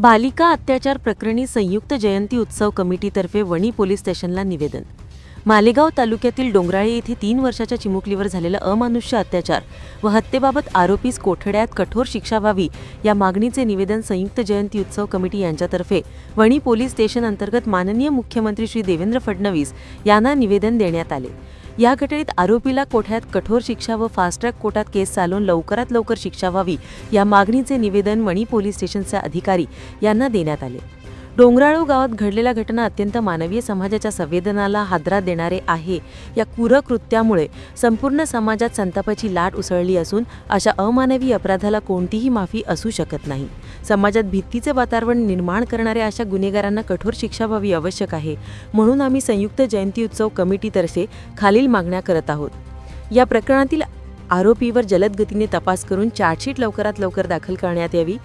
बालिका अत्याचार प्रकरणी संयुक्त जयंती उत्सव कमिटीतर्फे वणी पोलीस स्टेशनला निवेदन मालेगाव तालुक्यातील डोंगराळे येथे तीन वर्षाच्या चिमुकलीवर झालेला अमानुष्य अत्याचार व हत्येबाबत आरोपीस कोठड्यात कठोर शिक्षा व्हावी या मागणीचे निवेदन संयुक्त जयंती उत्सव कमिटी यांच्यातर्फे वणी पोलीस स्टेशन अंतर्गत माननीय मुख्यमंत्री श्री देवेंद्र फडणवीस यांना निवेदन देण्यात आले. या घटनेत आरोपीला कोठ्यात कठोर शिक्षा व फास्ट ट्रॅक कोर्टात केस चालवून लवकरात लवकर शिक्षा व्हावी या मागणीचे निवेदन वणी पोलीस स्टेशनचे अधिकारी यांना देण्यात आले. डोंगराळू गावात घडलेल्या घटना अत्यंत मानवीय समाजाच्या संवेदनाला हादरा देणारे आहे. या क्रूरकृत्यामुळे संपूर्ण समाजात संतापाची लाट उसळली असून अशा अमानवी अपराधाला कोणतीही माफी असू शकत नाही. समाजात भीतीचे वातावरण निर्माण करणाऱ्या अशा गुन्हेगारांना कठोर शिक्षा व्हावी आवश्यक आहे. म्हणून आम्ही संयुक्त जयंती उत्सव कमिटीतर्फे खालील मागण्या करत आहोत. या प्रकरणातील आरोपीवर जलद गतीने तपास करून चार्जशीट लवकरात लवकर दाखल करण्यात यावी.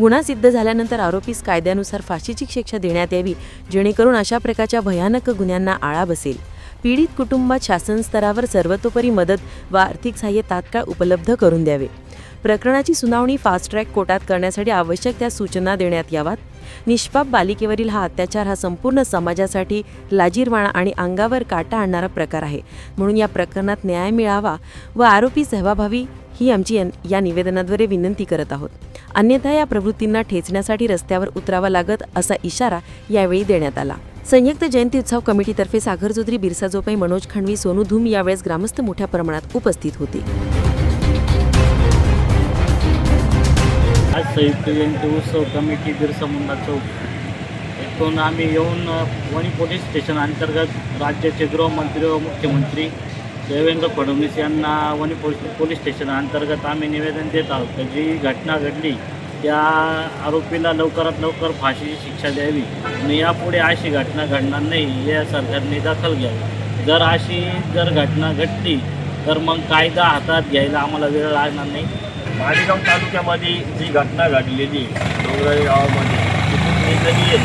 गुन्हा सिद्ध झाल्यानंतर आरोपीस कायद्यानुसार फाशीची शिक्षा देण्यात यावी जेणेकरून अशा प्रकारच्या भयानक गुन्ह्यांना आळा बसेल. पीडित कुटुंबात शासन स्तरावर सर्वतोपरी मदत व आर्थिक सहाय्य तात्काळ उपलब्ध करून द्यावे. प्रकरणाची सुनावणी फास्ट ट्रॅक कोर्टात करण्यासाठी आवश्यक त्या सूचना देण्यात यावात निष्पाप बालिकेवरील हा अत्याचार हा संपूर्ण समाजासाठी लाजीरवाणा आणि अंगावर काटा आणणारा प्रकार आहे. म्हणून या प्रकरणात न्याय मिळावा व आरोपी सहभावी ही आमची या- निवेदनाद्वारे विनंती करत आहोत. अन्यथा या प्रवृत्तींना ठेचण्यासाठी रस्त्यावर उतरावा लागत असा इशारा यावेळी देण्यात आला. संयुक्त जयंती उत्सव कमिटीतर्फे सागर चौधरी बिरसा जोपाई मनोज खंडवी सोनू धूम यावेळेस ग्रामस्थ मोठ्या प्रमाणात उपस्थित होते. आज संयुक्त जयंती उत्सव कमिटी बिरसा मुंडा चौक. इथून आम्ही येऊन वणी पोलीस स्टेशन अंतर्गत राज्याचे गृहमंत्री व मुख्यमंत्री देवेंद्र फडणवीस यांना वणी पोलीस पोलीस स्टेशन अंतर्गत आम्ही निवेदन देत आहोत तर जी घटना घडली त्या आरोपीला लवकरात लवकर फाशीची शिक्षा द्यावी आणि यापुढे अशी घटना घडणार नाही या सरकारने दखल घ्यावी. जर अशी जर घटना घडली तर मग कायदा हातात घ्यायला आम्हाला वेळ लागणार नाही. मालेगाव तालुक्यामध्ये जी घटना घडलेली डोंगराळी गावामध्ये तिथून खूप निंदनीय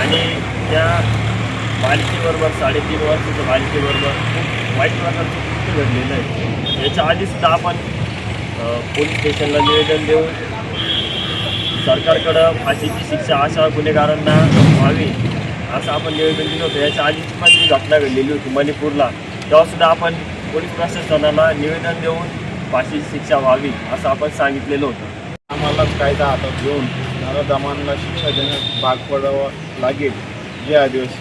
आणि त्या बालिकेबरोबर साडेतीन वर्षाच्या बालिकेबरोबर खूप वाईट प्रकारचं कृत्य घडलेलं आहे. याच्या आधीसुद्धा आपण पोलीस स्टेशनला निवेदन देऊन सरकारकडं फाशीची शिक्षा अशा गुन्हेगारांना व्हावी असं आपण निवेदन दिलं होतं. याच्या आधीची पण जी घटना घडलेली होती मणिपूरला. तेव्हासुद्धा आपण पोलीस प्रशासनाला निवेदन देऊन फाशी शिक्षा व्हावी असं आपण सांगितलेलं होतं. आम्हाला कायदा हातात घेऊन नराधमांना शिक्षा देण्यास भाग पडावा लागेल. जे आदिवासी.